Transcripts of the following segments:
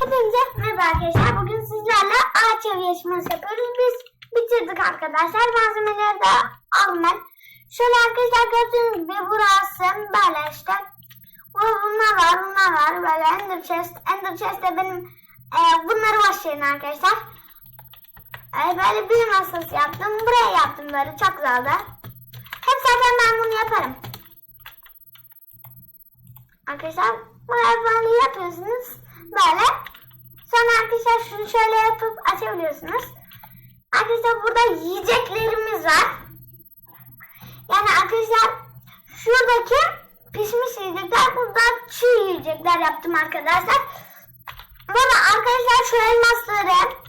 Hepinize merhaba arkadaşlar. Bugün sizlerle ağaç ev yarışması yapıyoruz. Biz bitirdik arkadaşlar. Malzemeleri de ben. Şöyle arkadaşlar gördüğünüz gibi burası böyle işte. Bunlar var, bunlar var. Böyle ender chest. Ender chest de benim e, bunları başlayın arkadaşlar. E, böyle bir masası yaptım. Buraya yaptım böyle. Çok güzeldi. Hep zaten ben bunu yaparım. Arkadaşlar bu hayvanı yapıyorsunuz. Böyle. Sonra arkadaşlar şunu şöyle yapıp açabiliyorsunuz. Arkadaşlar burada yiyeceklerimiz var. Yani arkadaşlar şuradaki pişmiş yiyecekler burada çiğ yiyecekler yaptım arkadaşlar. Burada arkadaşlar şu elmasları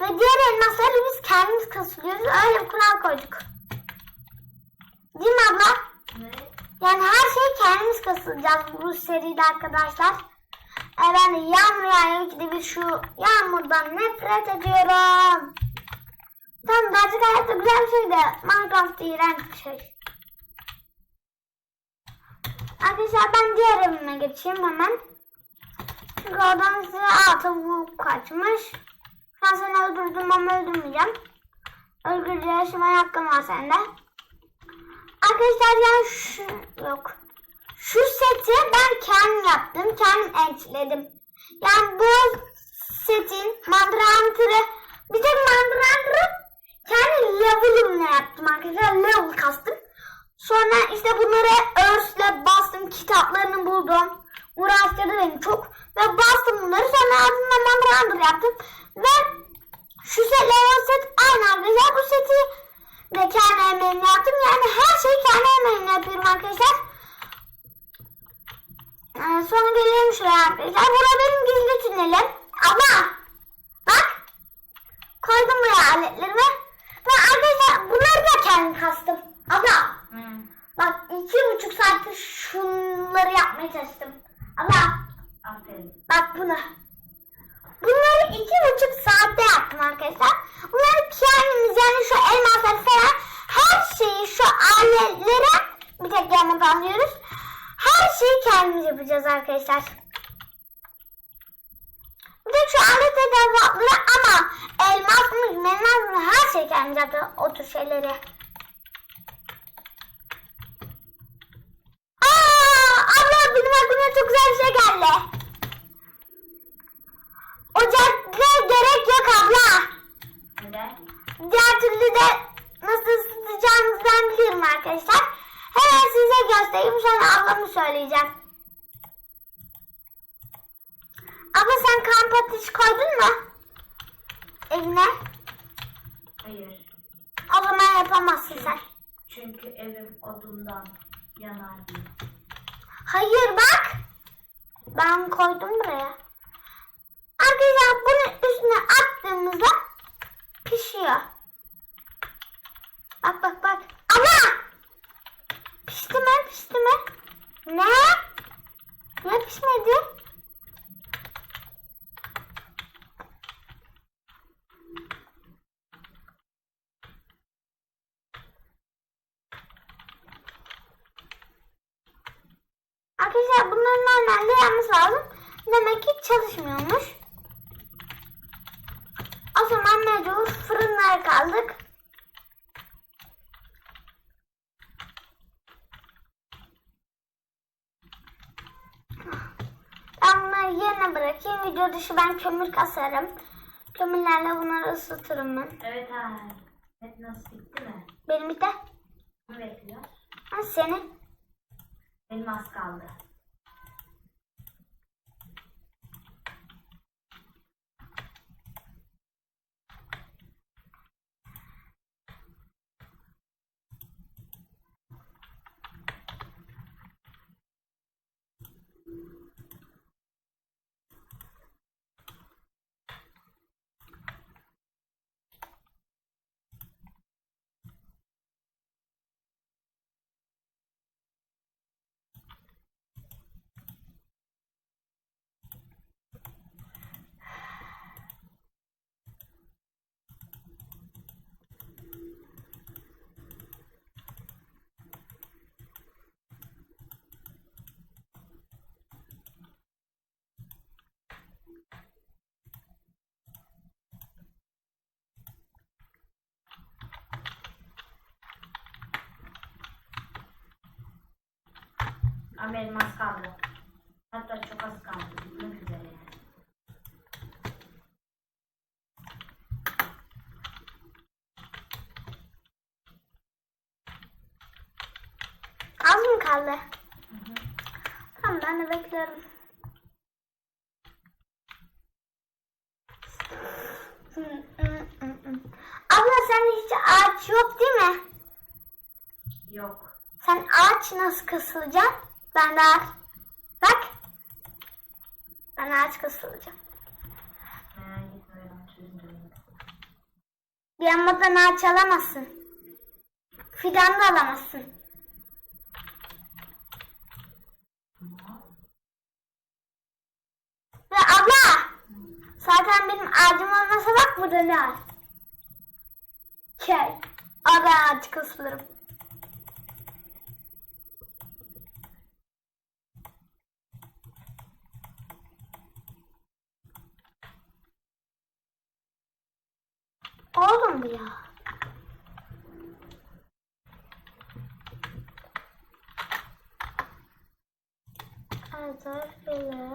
ve diğer elmasları biz kendimiz kasılıyoruz. Öyle bir kural koyduk. Değil mi abla? Yani her şeyi kendimiz kasılacağız bu seride arkadaşlar. E ben de yağıyor. İkide bir şu yağmurdan nefret ediyorum. Tamam gerçek hayatta güzel bir şey de Minecraft iğrenç bir şey. Arkadaşlar ben diğer evime geçeyim hemen. Çünkü oradan size aa tavuk kaçmış. Ben seni öldürdüm ama öldürmeyeceğim. Öldürücü yaşamaya hakkım var sende. Arkadaşlar yani şu yok. Şu seti ben kendim yaptım. Kendim entledim. Yani bu setin mandrantırı bir tek mandrantırı kendi level'ımla yaptım arkadaşlar. Level kastım. Sonra işte bunları örsle bastım. Kitaplarını buldum. Uğraştırdı beni çok. Ve bastım bunları. Sonra ardından mandrantır yaptım. Ve şu set level set aynı arkadaşlar. Bu seti ve kendi emeğimle yaptım. Yani her şeyi kendi emeğimle yapıyorum arkadaşlar. Ee, sonra gelelim şuraya arkadaşlar. Burada benim gizli tünelim. Ama bak koydum buraya aletlerimi. Ve arkadaşlar bunları da kendim kastım. Abla bak iki buçuk saattir şunları yapmaya çalıştım. Abla Aferin. bak bunu. Bunları iki buçuk saatte yaptım arkadaşlar. Bunları kendimiz yani şu elmasları falan her şeyi şu aletlere bir tek yağmadan diyoruz. Her şeyi kendimiz yapacağız arkadaşlar. Bir tek şu alet edevatları ama elmas mı, elmas mı her şeyi kendimiz yapacağız o tür şeyleri. Aa, abla benim aklıma çok güzel bir şey geldi. Ocakta gerek yok abla. Neden? Diğer türlü de nasıl ısıtacağımızdan biliyorum arkadaşlar. Hemen size göstereyim sonra ablamı söyleyeceğim. Abla sen kamp ateşi koydun mu? Evine. Hayır. O zaman yapamazsın sen. Çünkü evim odundan yanar diye. Hayır bak. Ben koydum buraya. Arkadaşlar bunu üstüne attığımızda pişiyor. Bak bak bak. Pişti mi? Ne? Ne pişmedi? Arkadaşlar bunların normalde yanması lazım. Demek ki çalışmıyormuş. O zaman mecbur fırınlara kaldık. Ben yerine bırakayım. Video dışı ben kömür kasarım. Kömürlerle bunları ısıtırım ben. Evet ha. Evet nasıl bitti mi? Benim de Ne bekliyor? ha, senin. Benim az kaldı. Ama elmas kaldı. Hatta çok az kaldı. Bitmek üzere. Az mı kaldı? Hı hı. Tamam ben de bekliyorum. Abla sende hiç ağaç yok değil mi? Yok. Sen ağaç nasıl kısılacak? Ben de ağaç. Bak. Ben ben çözüm Bir yanmadan ağaç alamazsın. Fidan da alamazsın. Ve abla. Zaten benim ağacım olmasa bak burada ne var? Köy. Orada ağaç kısılırım. Oğlum bu ya. Hatta şöyle.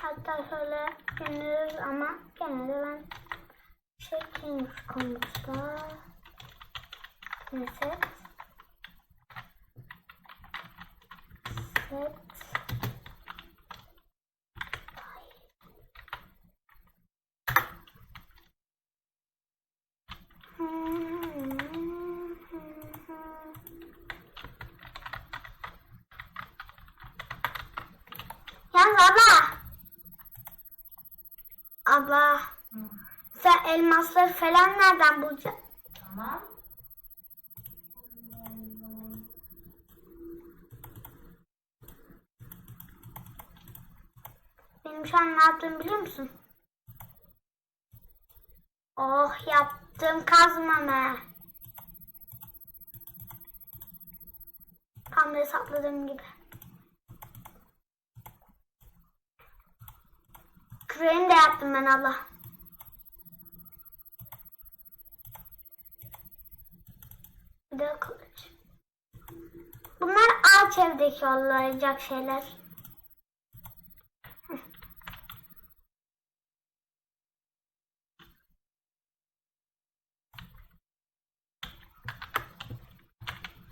Hatta şöyle yeniriz ama gene de ben çekeyim şu komutla. Set. Set. Yalnız abla. Abla. Sen elmasları falan nereden bulacaksın? Tamam. Benim şu an ne yaptığımı biliyor musun? Oh yaptım kazmamı. Tam da hesapladığım gibi. Küreğini de yaptım ben Allah. Bir de. Bunlar ağaç evdeki olacak şeyler.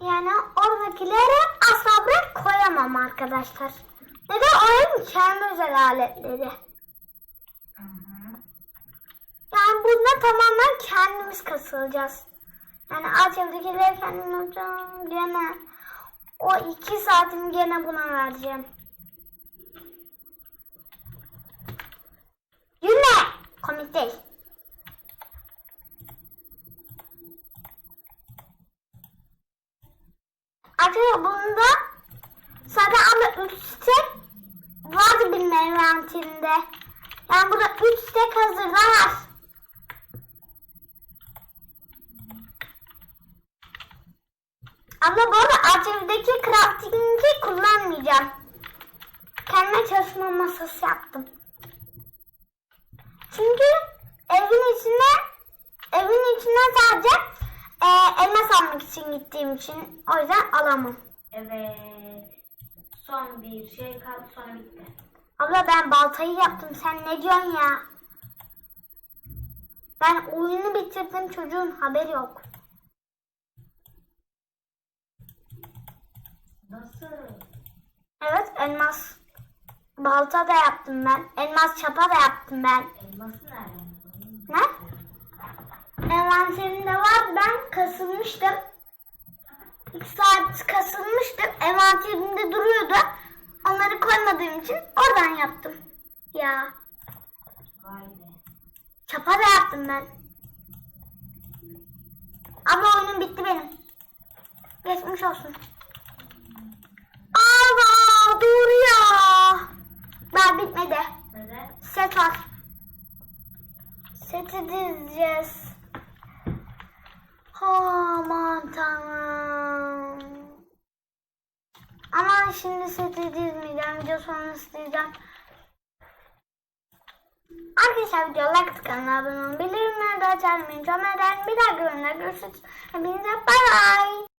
Yani oradakileri asla buraya koyamam arkadaşlar. Neden? Oyun kendi özel aletleri. Yani bunda tamamen kendimiz kasılacağız. Yani ağaç evdekileri kendim yapacağım. Gene o iki saatimi gene buna vereceğim. Gülme! Komik değil. Arkadaşlar bunda zaten abla 3 stek vardı benim envanterimde. Yani burada 3 stek hazırda var. Abla bu arada Arçelik'teki crafting'i kullanmayacağım. Kendime çalışma masası yaptım. Çünkü evin içine evin içine sadece e, elmas almak için gittiğim için o yüzden alamam. Evet. Son bir şey kaldı sonra bitti. Abla ben baltayı yaptım. Sen ne diyorsun ya? Ben oyunu bitirdim çocuğun haberi yok. Nasıl? Evet elmas balta da yaptım ben. Elmas çapa da yaptım ben. Elması nereden? Ne? Envanterimde var. Ben kasılmıştım. İki saat kasılmıştım. Envanterimde duruyordu. Onları koymadığım için oradan yaptım. Ya. Vay be. Çapa da yaptım ben. Ama oyunum bitti benim. Geçmiş olsun. Allah dur ya. Daha bitmedi. Neden? Set var. Seti dizeceğiz. Aman tanrım. Ama şimdi seti dizmeyeceğim. Video sonrası diyeceğim. Arkadaşlar video like kanala abone olun. Bildirimleri de açar mıyım? Bir dahaki bölümde görüşürüz. Hepinize bay bay.